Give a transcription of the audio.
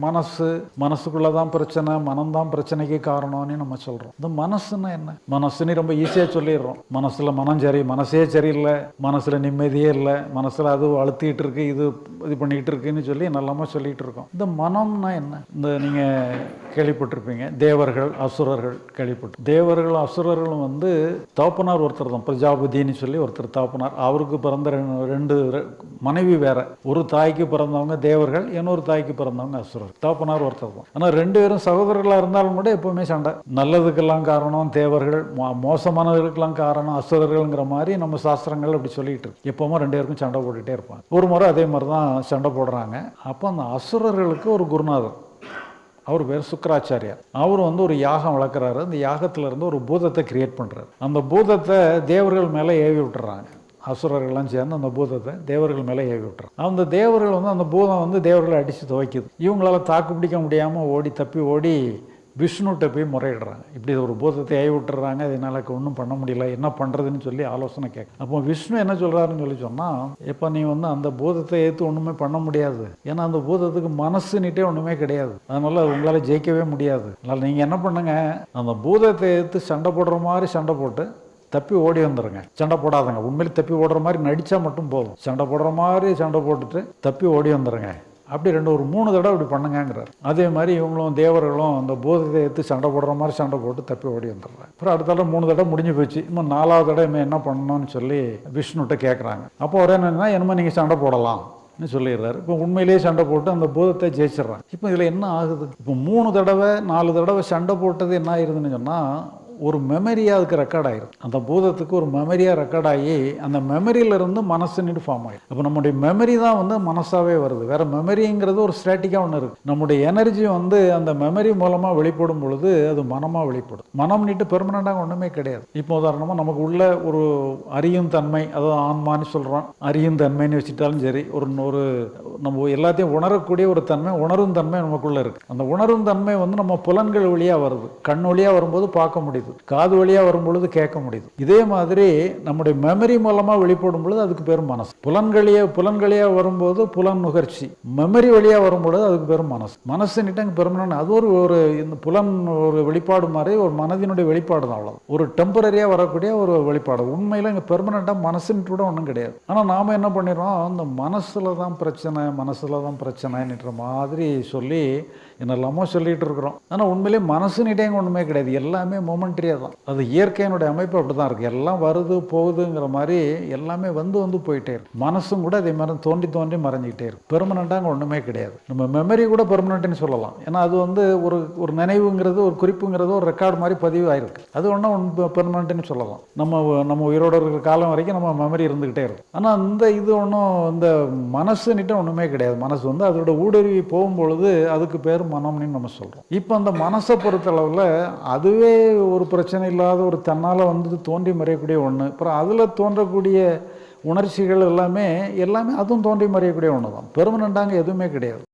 மனசு மனசுக்குள்ளே தான் பிரச்சனை மனம்தான் பிரச்சனைக்கு காரணம்னு நம்ம சொல்கிறோம் இந்த மனசுன்னா என்ன? மனசுன்னு ரொம்ப ஈஸியாக சொல்லிடுறோம். மனசில் மனம் சரி மனசே சரியில்லை. மனசில் நிம்மதியே இல்லை. மனசில் அது அழுத்திட்டு இருக்கு இது இது பண்ணிக்கிட்டு இருக்குன்னு சொல்லி நல்லாம சொல்லிட்டு இருக்கோம். இந்த மனம்னா என்ன? இந்த நீங்கள் கேள்விப்பட்டிருப்பீங்க தேவர்கள் அசுரர்கள் கேள்விப்பட்டு தேவர்கள் அசுரர்களும் வந்து தகப்பனார் ஒருத்தர் தான் பிரஜாபதினு சொல்லி ஒருத்தர் தகப்பனார் அவருக்கு பிறந்த ரெண்டு- ரெண்டு மனைவி வேற. ஒரு தாய்க்கு பிறந்தவங்க தேவர்கள் இன்னொரு தாய்க்கு பிறந்தவங்க அசுரர் தகப்பனார் ஒருத்தர் தான். ஆனால் ரெண்டு பேரும் சகோதரர்களாக இருந்தாலும் கூட எப்போவுமே சண்டை. நல்லதுக்கெல்லாம் காரணம் தேவர்கள் மோ- மோசமானதுக்கெல்லாம் காரணம் அசுரர்கள்ங்கிற மாதிரி நம்ம சாஸ்திரங்கள் அப்படி சொல்லிட்டு இருக்கு. எப்போவுமே ரெண்டு பேருக்கும் சண்டை போட்டுகிட்டே இருப்பாங்க. ஒரு முறை அதே மாதிரி தான் சண்டை போடுறாங்க. அப்போ அந்த அசுரர்களுக்கு ஒரு குருநாதர். அவர் பேர் சுக்கராச்சாரியார். அவர் வந்து ஒரு யாகம் வளர்க்குறாரு. அந்த யாகத்துல இருந்து ஒரு பூதத்தை கிரியேட் பண்ணுறாரு அந்த பூதத்தை தேவர்கள் மேலே ஏவி விட்டுறாங்க. அசுரர்கள்லாம் சேர்ந்து அந்த பூதத்தை தேவர்கள் மேலே ஏவி விட்டுறான் அந்த தேவர்கள் வந்து அந்த பூதம் வந்து தேவர்களை அடித்து துவைக்குது. இவங்களால தாக்கு பிடிக்க முடியாமல் ஓடி தப்பி ஓடி விஷ்ணுகிட்ட போய் முறையிடுறாங்க. இப்படி ஒரு பூதத்தை ஏவி விட்டுறாங்க. இதனால் ஒன்றும் பண்ண முடியல. என்ன பண்ணுறதுன்னு சொல்லி ஆலோசனை கேட்க அப்போ விஷ்ணு என்ன சொல்கிறாருன்னு சொல்லி சொன்னால் இப்போ நீ வந்து அந்த பூதத்தை ஏற்று ஒன்றுமே பண்ண முடியாது. ஏன்னா அந்த பூதத்துக்கு மனசுன்னுட்டே ஒன்றுமே கிடையாது. அதனால் உங்களால் ஜெயிக்கவே முடியாது. அதனால் நீங்கள் என்ன பண்ணுங்கள் அந்த பூதத்தை ஏற்று சண்டை போடுற மாதிரி சண்டை போட்டு தப்பி ஓடி வந்துடுங்க சண்டை போடாதங்க. உண்மையில் தப்பி ஓடுற மாதிரி நடித்தா மட்டும் போதும். சண்டை போடுற மாதிரி சண்டை போட்டுட்டு தப்பி ஓடி வந்துடுங்க அப்படி ரெண்டு ஒரு மூணு தடவை இப்படி பண்ணுங்கிறார் அதே மாதிரி இவங்களும் தேவர்களும் அந்த பூதத்தை எடுத்து சண்டை போடுற மாதிரி சண்டை போட்டு தப்பி ஓடி வந்துடுறாங்க அப்புறம் அடுத்த தடவை மூணு தடவை முடிஞ்சு போச்சு. இன்னும் நாலாவது தடவை என்ன பண்ணணும்னு சொல்லி விஷ்ணுகிட்ட கேட்குறாங்க அப்போ ஒரே என்னன்னா என்னமோ நீங்கள் சண்டை போடலாம்? சொல்லிடுறாரு. இப்போ உண்மையிலேயே சண்டை போட்டு அந்த பூதத்தை ஜெயிச்சிடுறாங்க. இப்போ இதில் என்ன ஆகுது? இப்போ மூணு தடவை நாலு தடவை சண்டை போட்டது என்ன ஆயிருதுன்னு சொன்னால் ஒரு மெமரியாக அதுக்கு ரெக்கார்ட் ஆயிரும். அந்த பூதத்துக்கு ஒரு மெமரியாக ரெக்கார்ட் ஆகி அந்த மெமரியிலிருந்து மனசுன்னு ஃபார்ம் ஆகிடும் அப்போ நம்முடைய மெமரி தான் வந்து மனசாகவே வருது. வேறு மெமரிங்கிறது ஒரு ஸ்ட்ராட்டிக்காக ஒன்று இருக்குது நம்முடைய எனர்ஜி வந்து அந்த மெமரி மூலமாக வெளிப்படும் பொழுது அது மனமாக வெளிப்படும். மனம்னிட்டு பெர்மனண்டாக ஒன்றுமே கிடையாது. இப்போ உதாரணமாக நமக்கு உள்ள ஒரு அறியும் தன்மை அதாவது ஆன்மான்னு சொல்கிறோம் அறியும் தன்மைன்னு வச்சுட்டாலும் சரி ஒரு ஒரு நம்ம எல்லாத்தையும் உணரக்கூடிய ஒரு தன்மை உணரும் தன்மை நமக்குள்ளே இருக்குது அந்த உணரும் தன்மை வந்து நம்ம புலன்கள் வழியாக வருது. கண் வழியாக வரும்போது பார்க்க முடியுது. காது வழியாக வரும்பொழுது கேட்க முடியுது. இதே மாதிரி நம்முடைய மெமரி மூலமாக வெளிப்படும் பொழுது அதுக்கு பேர் மனசு. புலன்களியே புலன்களியாக வரும்போது புலன் நுகர்ச்சி. மெமரி வழியாக வரும்பொழுது அதுக்கு பேர் மனசு. மனசுன்னுட்டு அங்கே பெருமனன் அது ஒரு ஒரு இந்த புலன் ஒரு வெளிப்பாடு மாதிரி ஒரு மனதினுடைய வெளிப்பாடு தான் அவ்வளோ ஒரு டெம்பரரியாக வரக்கூடிய ஒரு வெளிப்பாடு. உண்மையில் இங்கே பெர்மனண்ட்டாக மனசுன்ட்டு கூட ஒன்றும் கிடையாது. ஆனால் நாம் என்ன பண்ணிடுறோம்? அந்த மனசில் தான் பிரச்சனை மனசில் தான் பிரச்சனைன்ற மாதிரி சொல்லி என்னெல்லாமோ சொல்லிகிட்டு இருக்கிறோம் ஆனால் உண்மையிலே மனசுன்னுட்டே ஒன்றுமே கிடையாது. எல்லாமே மொமெண்ட்ரியாக தான். அது இயற்கையினுடைய அமைப்பு அப்படி தான் இருக்குது எல்லாம் வருது போகுதுங்கிற மாதிரி எல்லாமே வந்து வந்து போயிட்டே இருக்கு. மனசும் கூட அதே மாதிரி தோண்டி தோண்டி மறைஞ்சிக்கிட்டே இருக்கு. பெர்மனண்ட்டாக அங்கே ஒன்றுமே கிடையாது. நம்ம மெமரி கூட பெர்மனண்ட்னு சொல்லலாம். ஏன்னா அது வந்து ஒரு ஒரு நினைவுங்கிறது ஒரு குறிப்புங்கிறது ஒரு ரெக்கார்டு மாதிரி பதிவு ஆயிருக்கு அது ஒன்றும் பெர்மனண்ட்னு சொல்லலாம். நம்ம நம்ம உயிரோட இருக்கிற காலம் வரைக்கும் நம்ம மெமரி இருந்துக்கிட்டே இருக்கும். ஆனால் இந்த இது ஒன்றும் இந்த மனசுன்னுட்டு ஒன்றுமே கிடையாது. மனசு வந்து அதோட ஊடுருவி போகும்பொழுது அதுக்கு பேர் மனம்னு நம்ம சொல்கிறோம் இப்போ அந்த மனசை பொறுத்தளவில் அதுவே ஒரு பிரச்சனை இல்லாத ஒரு தன்னால் வந்து தோன்றி மறையக்கூடிய ஒன்று அப்புறம் அதில் தோன்றக்கூடிய உணர்ச்சிகள் எல்லாமே எல்லாமே அதுவும் தோன்றி மறையக்கூடிய ஒன்று தான் பெர்மனண்ட்டாங்க எதுவுமே கிடையாது.